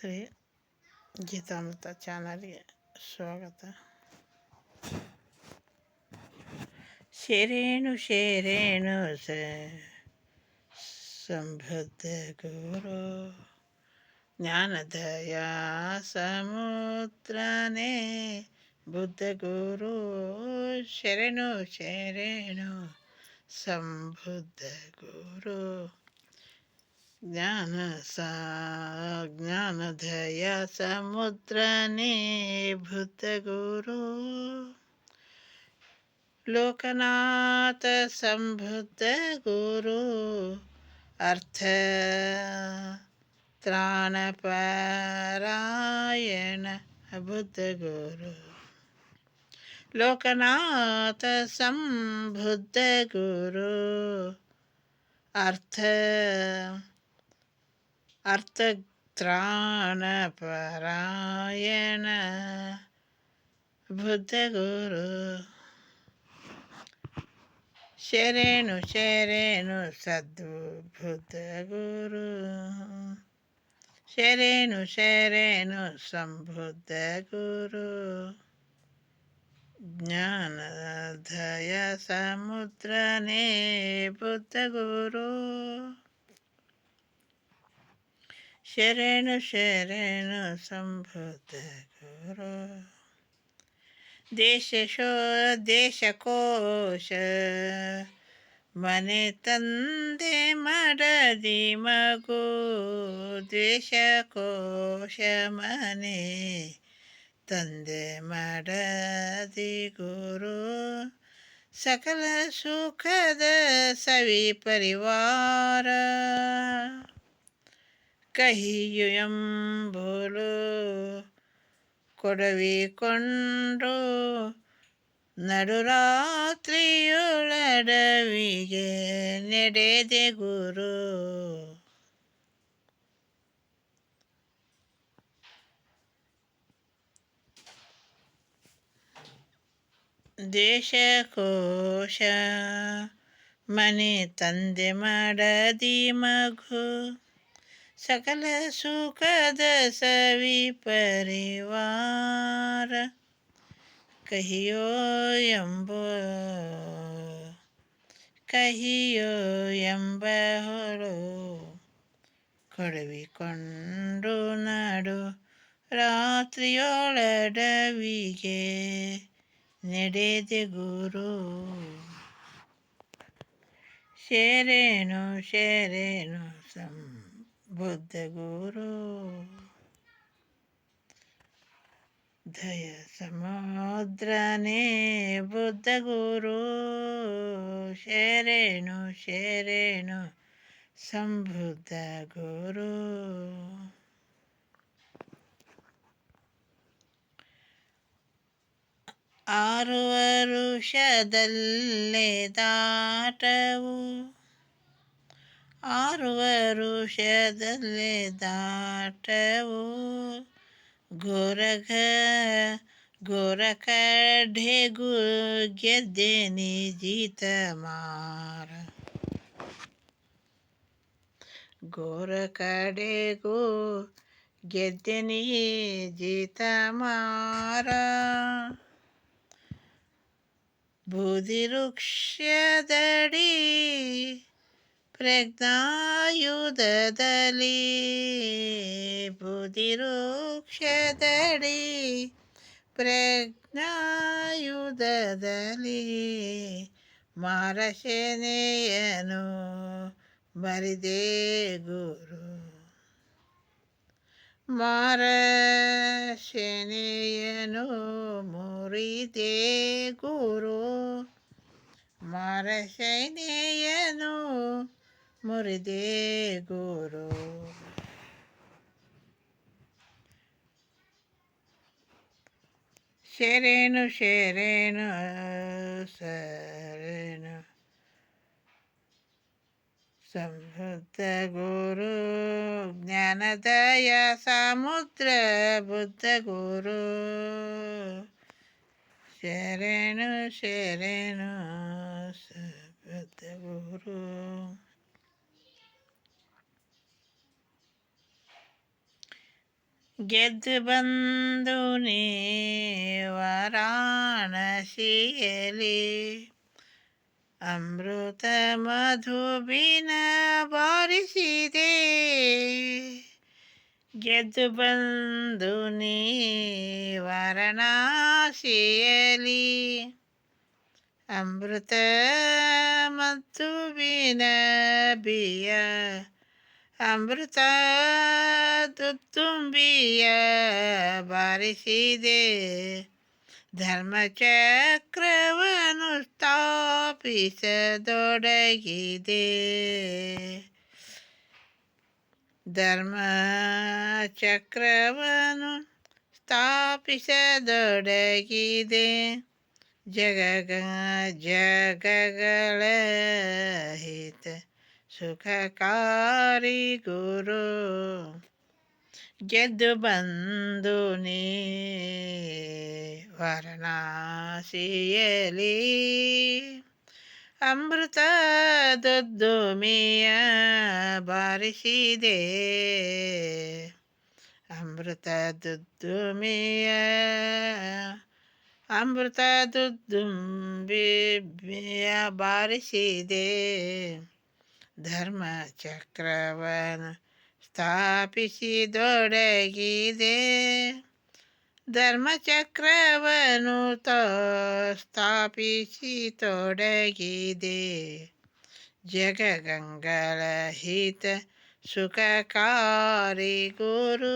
ಶ್ರೀ ಗೀತಾಮೃತ ಚಾನಲ್ಗೆ ಸ್ವಾಗತ ಶರೇಣು ಶರೇಣು ಸ ಸಂಬದ್ಧ ಗುರು ಜ್ಞಾನದಯ ಸಮುದ್ರನೇ ಬುದ್ಧ ಗುರು ಶರಣು ಶರಣು ಸಂಬುದ್ಧ ಗುರು ज्ञानसाज्ञानधय समुद्रनिभृतगुरु लोकनाथसम्भुतगुरु अर्थ त्राणपरायण बुद्धगुरु लोकनाथसम्बुद्धगुरु अर्थ ಅರ್ಥತ್ರಾಣಪರಾಯಣ ಬುದ್ಧಗುರು ಶರೇಣು ಶರೇಣು ಸದ್ದು ಬುದ್ಧಗುರು ಶರೇಣು ಶರೇಣು ಸಂಬುದ್ಧ ಗುರು ಜ್ಞಾನದಯ ಸಮುದ್ರನೇ ಬುದ್ಧ ಗುರು ಶರಣು ಶರಣು ಸಂಬುದ್ಧ ಗುರು. ದೇಶ ಶೋ ದೇಶಕೋಶ ಮನೆ ತಂದೆ ಮಾಡದಿ ಮಗು. ದೇಶಕೋಶ ಮನೆ ತಂದೆ ಮಾಡದಿ ಗುರು. ಸಕಲ ಸುಖದ ಸವಿ ಪರಿವಾರ. ಕಹಿಯು ಎಂಬುಲು ಕೊಡವಿಕೊಂಡು. ನಡುರಾತ್ರಿಯುಳಡವಿಗೆ ನಡೆದೆ ಗುರು. ದೇಶಕೋಶ ಮನೆ ತಂದೆ ಮಾಡದಿ ಮಗು. ಸಕಲ ಸುಖದ ಸವಿ ಪರಿವಾರ ಕಹಿಯೋ ಎಂಬ ಕಹಿಯೋ ಎಂಬ ಹೊಳು ಕೊಡವಿಕೊಂಡು ನಾಡು ರಾತ್ರಿಯೊಳಡವಿಗೆ ನಡೆದೆ ಗುರು. ಶೇರೇನು ಶೇರೇನು ಸಂ ಬುದ್ಧ ಗುರು ದಯ ಸಮುದ್ರನೇ ಬುದ್ಧ ಗುರು ಶರೇಣು ಶರೇಣು ಸಂಬುದ್ಧ ಗುರು ಆರು ವರುಷದಲ್ಲೇ ದಾಟವು ಆರು ವರುಷದಲ್ಲೇ ದಾಟವು ಗೋರಘ ಗೋರಖ ಢೇಗು ಗೆದ್ದೆ ನಿಜಿತ ಮಾರ ಗೋರ ಕಡೆಗೂ ಗೆದ್ದೆ ನಿಜಿತ ಮಾರ ಬೂದಿ ವೃಕ್ಷದಡಿ ಪ್ರಜ್ಞಾಯುಧದಲ್ಲಿ ಬೂದಿ ವೃಕ್ಷದಡಿ ಪ್ರಜ್ಞಾಯುಧದಲ್ಲಿ ಮಾರಸೇನೆಯನು ಮರಿದೆ ಗುರು. ಮಾರಸೇನೆಯನು ಮುರಿದೆ ಗುರು. ಮಾರಸೇನೆಯನು ಮುರಿದೆ ಗುರು ಶರೇಣು ಶರೇಣು ಸರೇನು ಸಂಬುದ್ಧ ಗುರು ಜ್ಞಾನದಯ ಸಮುದ್ರ ಬುದ್ಧ ಗುರು ಶರಣು ಶರಣು ಸಂಬುದ್ಧ ಗುರು ಗೆದ್ದು ಬಂದು ನೀ ವಾರಾಣಸಿಯಲಿ ಅಮೃತ ಮಧುಬಿನ ಬಾರಿಸಿದೆ ಗೆದ್ದು ಬಂದು ನೀ ವಾರಣಾಸಿಯಲಿ ಅಮೃತ ಮಧುಬಿನ ಬಿಯ ಅಮೃತ ತುಂಬಿಯ ಬಾರಿಸಿದೆ ಧರ್ಮಚಕ್ರವನ್ನು ಸ್ಥಾಪಿಸದೊಡಗಿದೆ ಧರ್ಮ ಚಕ್ರವನ್ನು ಸ್ಥಾಪಿಸದೊಡಗಿದೆ ಜಗ ಜಗಗಳ ಹಿತ ಸುಖಕಾರಿ ಗುರು ಗೆದ್ದು ಬಂದು ನೀ ವಾರಣಾಸಿಯಲಿ ಅಮೃತದೊದ್ದುಮಿಯ ಬಾರಿಸಿದೆ ಅಮೃತದೊದ್ದುಮಿಯ ಅಮೃತದುದ್ದುಂಬಿಯ ಬಾರಿಸಿದೆ ಧರ್ಮ ಚಕ್ರವನ್ನು ಸ್ಥಾಪಿಸಿದೊಡಗಿದೆ ಧರ್ಮಚಕ್ರವನ್ನು ತ ಸ್ಥಾಪಿಸಿ ತೊಡಗಿದೆ ಜಗಗಂಗಳ ಹಿತ ಸುಖಕಾರಿ ಗುರು